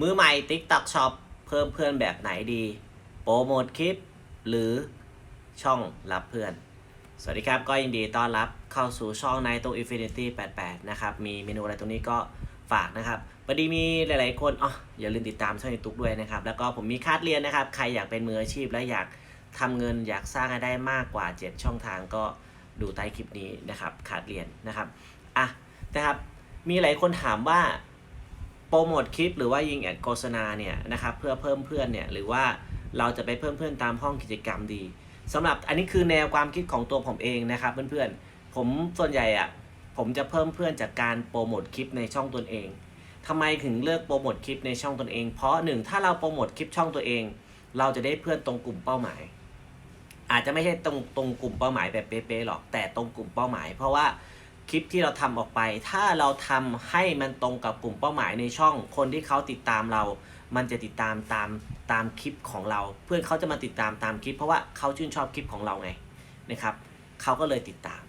มือใหม่ TikTok Shop เพิ่มเพื่อนแบบไหนดี โปรโมทคลิป หรือช่องรับเพื่อน สวัสดีครับ ก็ยินดีต้อนรับเข้าสู่ช่อง n i g h t Infinity 88 นะครับ มีเมนูอะไรตรงนี้ก็ฝากนะครับพอดีมีหลายๆคนอ๋ออย่าลืมติดตามช่องยูทูบด้วยนะครับ แล้วก็ผมมีคาดเรียนนะครับ ใครอยากเป็นมืออาชีพและอยากทำเงินอยากสร้างรายได้มากกว่า 7 ช่องทางก็ดูใต้คลิปนี้นะครับคาดเรียนนะครับอะนะครับ มีหลายคนถามว่า โปรโมทคลิปหรือว่ายิงแอดโฆษณาเนี่ยนะครับเพื่อเพิ่มเพื่อนเนี่ยหรือว่าเราจะไปเพิ่มเพื่อนตามห้องกิจกรรมดีสำหรับอันนี้คือแนวความคิดของตัวผมเองนะครับเพื่อนๆผมส่วนใหญ่อะผมจะเพิ่มเพื่อนจากการโปรโมทคลิปในช่องตนเองทำไมถึงเลือกโปรโมทคลิปในช่องตนเอง เพราะหนึ่งถ้าเราโปรโมทคลิปช่องตัวเอง เราจะได้เพื่อนตรงกลุ่มเป้าหมาย อาจจะไม่ใช่ตรงตรงกลุ่มเป้าหมายแบบเป๊ะๆหรอกแต่ตรงกลุ่มเป้าหมาย เพราะว่า ลิปที่เราทำออกไป ถ้าเราทำให้มันตรงกับกลุ่มเป้าหมายในช่องคนที่เขาติดตามเรา มันจะติดตามตามตามคลิปของเรา เพื่อนเขาจะมาติดตามตามคลิป เพราะว่าเขาชื่นชอบคลิปของเราไงนะครับเขาก็เลยติดตาม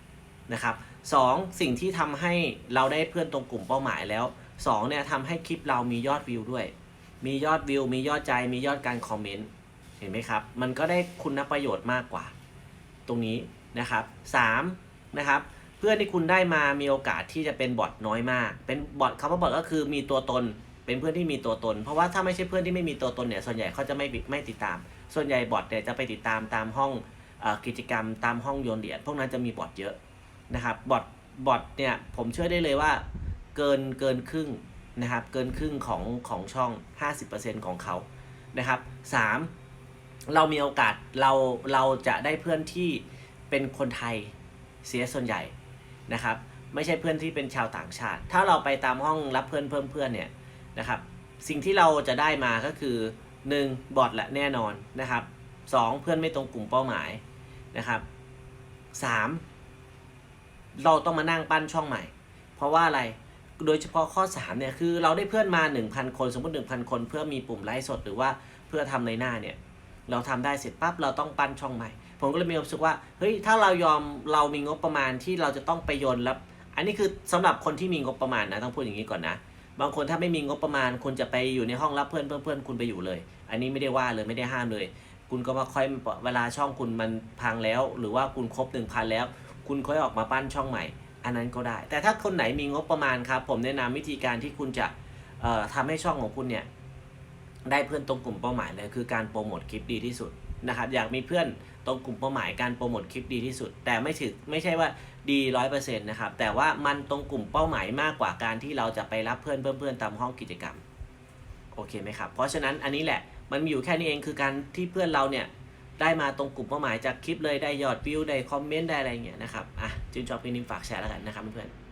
นะครับสองสิ่งที่ทำให้เราได้เพื่อนตรงกลุ่มเป้าหมายแล้วสองเนี่ยทำให้คลิปเรามียอดวิวด้วย มียอดวิว มียอดใจ มียอดการคอมเมนต์ เห็นไหมครับ มันก็ได้คุณประโยชน์มากกว่า ตรงนี้นะครับสามนะครับ พื่อนที่คุณได้มามีโอกาสที่จะเป็นบอทน้อยมาก เป็นบอทคำว่าบอทก็คือมีตัวตน เป็นเพื่อนที่มีตัวตน เพราะว่าถ้าไม่ใช่เพื่อนที่ไม่มีตัวตนเนี่ย ส่วนใหญ่เขาจะไม่ไม่ติดตาม ส่วนใหญ่บอทเนี่ยจะไปติดตามตามห้องกิจกรรมตามห้องโยนเหรียญพวกนั้นจะมีบอทเยอะนะครับ บอทบอทเนี่ยผมเชื่อได้เลยว่าเกินเกินครึ่งนะครับ เกินครึ่งของของช่อง 50%ของเขานะครับสามเรามีโอกาสเราเราจะได้เพื่อนที่เป็นคนไทยเสียส่วนใหญ่ นะครับไม่ใช่เพื่อนที่เป็นชาวต่างชาติ ถ้าเราไปตามห้องรับเพื่อนเพิ่มเพื่อนเนี่ยนะครับสิ่งที่เราจะได้มาก็คือ 1. บอทแหละแน่นอนนะครับ 2. เพื่อนไม่ตรงกลุ่มเป้าหมายนะครับ 3. เราต้องมานั่งปั้นช่องใหม่ เพราะว่าอะไรโดยเฉพาะข้อ3เนี่ยคือเราได้เพื่อนมา 1,000 คนสมมติ 1,000 คน เพื่อมีปุ่มไลฟ์สดหรือว่าเพื่อทำในหน้าเนี่ยเราทำได้เสร็จปั๊บเราต้องปั้นช่องใหม่ ผมก็เลยมีความรู้สึกว่าเฮ้ยถ้าเรายอมเรามีงบประมาณที่เราจะต้องไปยนแล้ว อันนี้คือสำหรับคนที่มีงบประมาณนะต้องพูดอย่างนี้ก่อนนะ บางคนถ้าไม่มีงบประมาณคุณจะไปอยู่ในห้องรับเพื่อนเพื่อนเพื่อนคุณไปอยู่เลย อันนี้ไม่ได้ว่าเลยไม่ได้ห้ามเลย คุณก็มาค่อยเวลาช่องคุณมันพังแล้ว หรือว่าคุณครบหนึ่งพันแล้ว คุณค่อยออกมาปั้นช่องใหม่ อันนั้นก็ได้ แต่ถ้าคนไหนมีงบประมาณครับ ผมแนะนำวิธีการที่คุณจะเอ่อทำให้ช่องของคุณเนี่ยได้เพื่อนตรงกลุ่มเป้าหมายเลยคือการโปรโมทคลิปดีที่สุด นะครับอยากมีเพื่อนตรงกลุ่มเป้าหมายการโปรโมทคลิปดีที่สุด แต่ไม่ถึงไม่ใช่ว่าดีร้อยเปอร์เซ็นต์นะครับแต่ว่ามันตรงกลุ่มเป้าหมายมากกว่าการที่เราจะไปรับเพื่อนเพื่อนๆตามห้องกิจกรรมโอเคไหมครับเพราะฉะนั้นอันนี้แหละมันมีอยู่แค่นี้เองคือการที่เพื่อนเราเนี่ยได้มาตรงกลุ่มเป้าหมายจากคลิปเลยได้ยอดวิวได้คอมเมนต์ได้อะไรเงี้ยนะครับอะชื่นชอบคลินี้ฝากแชร์แล้วกันนะครับเพื่อนๆ